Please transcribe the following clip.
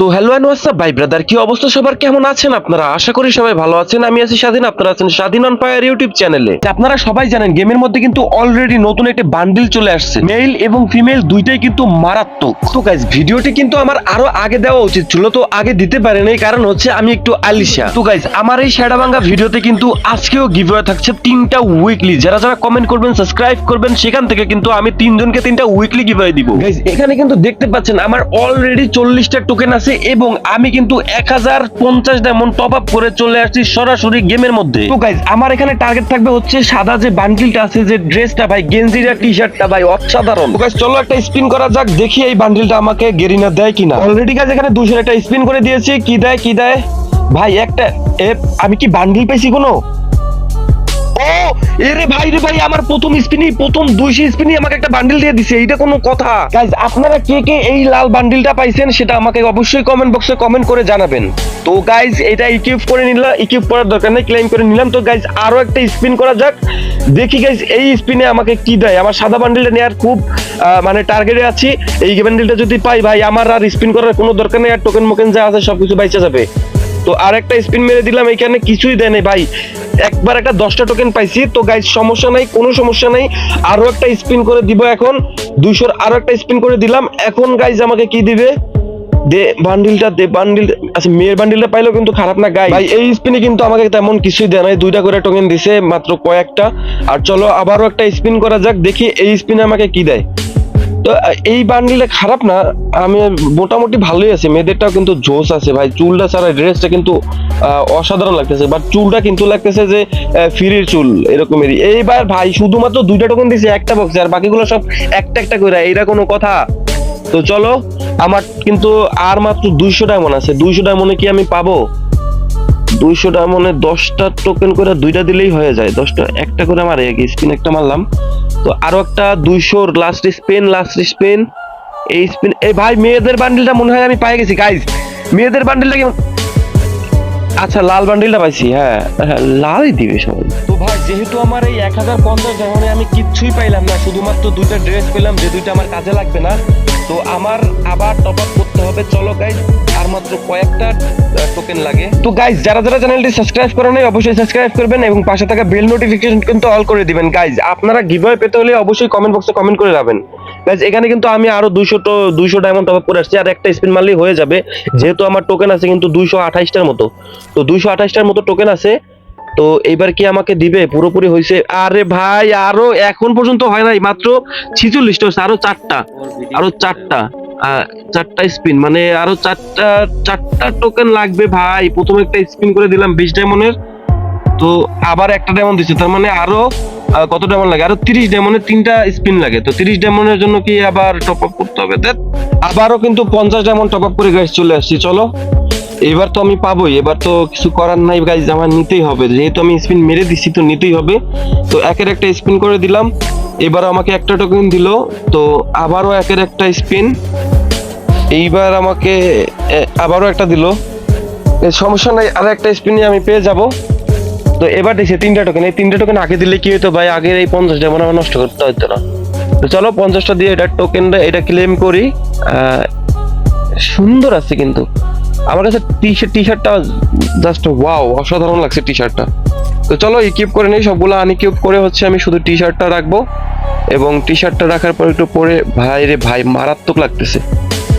তো hello and WhatsApp ভাই brother কি অবস্থা? সবার কেমন আছেন আপনারা? আশা করি সবাই ভালো আছেন। আমি আছি স্বাধীন, আপনারা আছেন স্বাধীন অন ইউটিউব চ্যানেলে আপনারা সবাই জানেন গেমের মধ্যে কিন্তু অলরেডি নতুন একটি বান্ডিল চলে আসছে। মেল এবং ফিমেল দুইটাই কিন্তু মারাত্মক। তো গাইজ ভিডিওটি কিন্তু আমার আরও আগে দেওয়া উচিত ছিল, তো আগে দিতে পারেন কারণ হচ্ছে আমি একটু আলিশা। তো গাইজ আমার এই শ্যাডাভাঙ্গা ভিডিওতে কিন্তু আজকেও গিভওয়ে থাকছে তিনটা উইকলি যারা যারা কমেন্ট করবেন সাবস্ক্রাইব করবেন, সেখান থেকে কিন্তু আমি তিনজনকে তিনটা উইকলি গিভওয়ে দিব। গাইজ এখানে কিন্তু দেখতে পাচ্ছেন, আমার অলরেডি চল্লিশটা টোকেন আছে। এবং আমি কিন্তু এক হাজার পঞ্চাশ ডায়মন্ড টপ আপ করে চলে আসছি সরাসরি গেমের মধ্যে। তো গাইজ আমার এখানে টার্গেট থাকবে হচ্ছে সাদা যে বান্ডিলটা আছে যে ড্রেসটা ভাই গেঞ্জিরা টি শার্টটা ভাই অসাধারণ। তো guys, চলো একটা স্পিন করা যাক দেখি এই বান্ডিলটা আমাকে গেরিনা দেয় কিনা। অলরেডি গাইজ এখানে দুশো একটা স্পিন করে দিয়েছি কি দেয় কি দেয়? ভাই একটা এ আমি কি বান্ডিল পেয়েছি কোনো? ও, এরে ভাই রে ভাই, আমার প্রথম স্পিনই প্রথম দুইশো স্পিনই আমাকে একটা বান্ডিল দিয়ে দিছে, এইটা কোনো কথা। গাইজ আপনারা কে কে এই লাল বান্ডিলটা পাইছেন সেটা আমাকে অবশ্যই কমেন্ট বক্সে কমেন্ট করে জানাবেন। তো গাইজ এটা ইকুইপ করে নিলাম ইকুইপ করার দরকার নেই ক্লেম করে নিলাম। তো গাইজ আরও একটা স্পিন করা যাক। দেখি গাইজ এই স্পিনে আমাকে কি দেয়? আমার সাদা বান্ডিলটা নেওয়ার খুব মানে টার্গেটে আছি। এই বান্ডিলটা যদি পাই ভাই, আমার আর স্পিন করার কোনো দরকার নেই, আর টোকেন মোকেন যা আছে সবকিছু বাইচা যাবে। তো আর একটা স্পিন মেরে দিলাম, এখানে কিছুই দেয় নাই ভাই। একবার একটা দশটা টোকেন পাইছি, তো গাইজ সমস্যা নাই, কোনো সমস্যা নাই। আরও একটা স্পিন করে দিব এখন। দুইশোর আরও একটা স্পিন করে দিলাম। এখন গাইজ আমাকে কি দিবে? দে বান্ডিলটা দে বান্ডিল আচ্ছা মেয়ের বান্ডিলটা পাইলেও কিন্তু খারাপ না গাই ভাই, এই স্পিনে কিন্তু আমাকে তেমন কিছুই দেয় নাই। দুইটা করে টোকেন দিছে, মাত্র কয়েকটা। আর চলো আবারও একটা স্পিন করা যাক, দেখি এই স্পিনে আমাকে কি দেয়। তো এই বান্ডিলটা খারাপ না। আমি মোটামুটি ভালোই আছে। মেয়েদেরটাও কিন্তু জোস আছে ভাই। চুলটা ছাড়া ড্রেসটা কিন্তু অসাধারণ লাগতেছে। বাট চুলটা কিন্তু লাগতেছে যে ফিরির চুল এরকমেরই। এইবার ভাই, শুধুমাত্র দুইটা টোকেন দিছে, একটা বক্সে আর বাকিগুলো সব একটা একটা করে এইটা কোনো কথা। তো চলো, আমার কিন্তু আর মাত্র দুইশো ডায়মন্ড আছে। দুইশো ডায়মন্ডে কি আমি পাবো? দুইশো ডায়মন্ডে দশটা টোকেন করে দুইটা দিলেই হয়ে যায়। দশটা, একটা করে আমার স্পিন একটা মারলাম। তো আরও একটা দুইশোর লাস্ট স্পেন লাস্ট স্পেন এই স্পেন এই ভাই, মেয়েদের বান্ডিলটা মনে হয় আমি পাই গেছি গাইজ মেয়েদের বান্ডিলটা কি আচ্ছা লাল বান্ডিলটা পাইছি হ্যাঁ। হ্যাঁ লালই দিবে সবাই। তো ভাই, যেহেতু আমার এই এক হাজার পঞ্চাশ ডায়মন্ডে আমি কিচ্ছুই পাইলাম না, শুধুমাত্র দুইটা ড্রেস পেলাম যে দুইটা আমার কাজে লাগবে না, তো আমার আবার টপ আপ করতে হবে। চলো গাইজ আর মাত্র কয়েকটা টোকেন লাগে। তো গাইজ যারা যারা চ্যানেলটি সাবস্ক্রাইব করে নাই, অবশ্যই সাবস্ক্রাইব করবেন এবং পাশে থাকা বেল নোটিফিকেশন কিন্তু অল করে দিবেন। গাইজ আপনারা গিভওয়ে পেতে হলে অবশ্যই কমেন্ট বক্সে কমেন্ট করে যাবেন গাইজ এখানে কিন্তু আমি আরও দুইশো দুইশো ডায়মন্ড টপ করে আসছি, আর একটা স্পিন মারলেই হয়ে যাবে। যেহেতু আমার টোকেন আছে কিন্তু দুইশো আঠাইশটার মতো। তো দুইশো আঠাইশটার মতো টোকেন আছে। তো এইবার কি আমাকে দিবে? পুরোপুরি হয়েছে আরে ভাই, আরও এখন পর্যন্ত হয় নাই, মাত্র ছিচল্লিশটা আরও চারটা আরও চারটা। চারটা স্পিন মানে আরও চারটা চারটা টোকেন লাগবে ভাই। প্রথমে একটা স্পিন করে দিলাম বিশ ডায়মন্ডের তো আবার একটা ডায়মন্ড দিচ্ছে, তার মানে আরও কত ডায়মন্ড লাগে? আরও তিরিশ ডায়মন্ডের তিনটা স্পিন লাগে। তো তিরিশ ডায়মন্ডের জন্য কি আবার টপ আপ করতে হবে? দেখ, আবারও কিন্তু পঞ্চাশ ডায়মন্ড টপ আপ করে গাইজ চলে আসছি, চলো। এবার তো আমি পাবোই, এবার তো কিছু করার নাই গাইজ আমার নিতেই হবে। যেহেতু আমি স্পিন মেরে দিচ্ছি তো নিতেই হবে। তো একের একটা স্পিন করে দিলাম। এবার আমাকে একটা টোকেন দিল, তো আবারও একের একটা স্পিন। এইবার আমাকে আবারও একটা দিল। সমস্যা নাই, আর একটা স্পিনে আমি পেয়ে যাব। তো এবার দেখছি তিনটা টোকেন এই তিনটা টোকেন আগে দিলে কি হতো ভাই? আগের এই পঞ্চাশ যেমন আমার নষ্ট করতে হতো না। তো চলো, পঞ্চাশটা দিয়ে এটা টোকেনটা এটা ক্লেম করি। সুন্দর আছে কিন্তু। আমার কাছে টি শার্ট টি শার্টটা জাস্ট ওয়াও অসাধারণ লাগছে টি শার্টটা তো চলো ইকিপ করে নেই, সবগুলো আনইকিউপ করে হচ্ছে আমি শুধু টি শার্টটা রাখব। এবং টি শার্টটা রাখার পর একটু পরে ভাই রে ভাই, মারাত্মক লাগতেছে।